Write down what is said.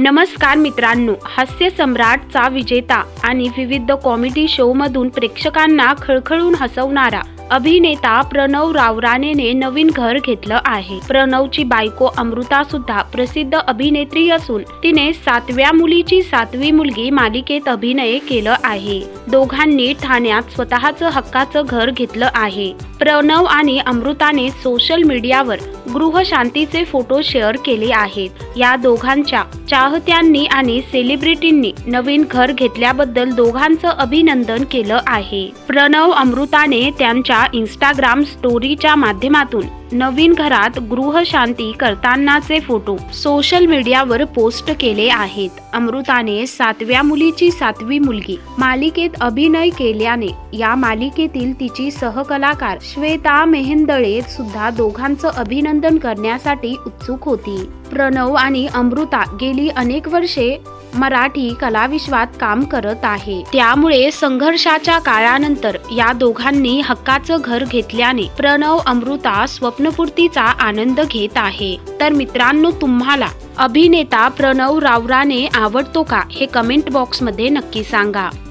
नमस्कार मित्रांनो हास्य सम्राटचा विजेता आणि विविध कॉमेडी शो मधून प्रेक्षकांना खळखळून हसवणारा अभिनेता प्रणव रावरानेने नवीन घर घेतलं आहे. प्रणवची बायको अमृता सुद्धा प्रसिद्ध अभिनेत्री असून तिने सातव्या मुलीची सातवी मुलगी मालिकेत अभिनय केलं आहे. दोघांनी ठाण्यात स्वतःचं हक्काचं घर घेतलं आहे. प्रणव आणि अमृताने सोशल मीडियावर गृहशांतीचे फोटो शेअर केले आहेत. या दोघांच्या चाहत्यांनी आणि सेलिब्रिटींनी नवीन घर घेतल्याबद्दल दोघांचं अभिनंदन केलं आहे. प्रणव अमृताने त्यांच्या इंस्टाग्राम स्टोरीच्या माध्यमातून नवीन घरात गृहशांती करतानाचे फोटो सोशल मीडियावर पोस्ट केले आहेत. अमृताने सातव्या मुलीची सातवी मुलगी मालिकेत अभिनय केल्याने या मालिकेतील तिची सहकलाकार श्वेता मेहेंदळे सुद्धा दोघांचं अभिनंदन करण्यासाठी उत्सुक होती. प्रणव आणि अमृता गेली अनेक वर्षे मराठी कलाविश्वात काम करत आहे. त्यामुळे संघर्षाच्या काळानंतर या दोघांनी हक्काचं घर घेतल्याने प्रणव अमृता स्वप्नपूर्तीचा आनंद घेत आहे. तर मित्रांनो तुम्हाला अभिनेता प्रणव रावराने आवडतो का? हे कमेंट बॉक्समध्ये नक्की सांगा.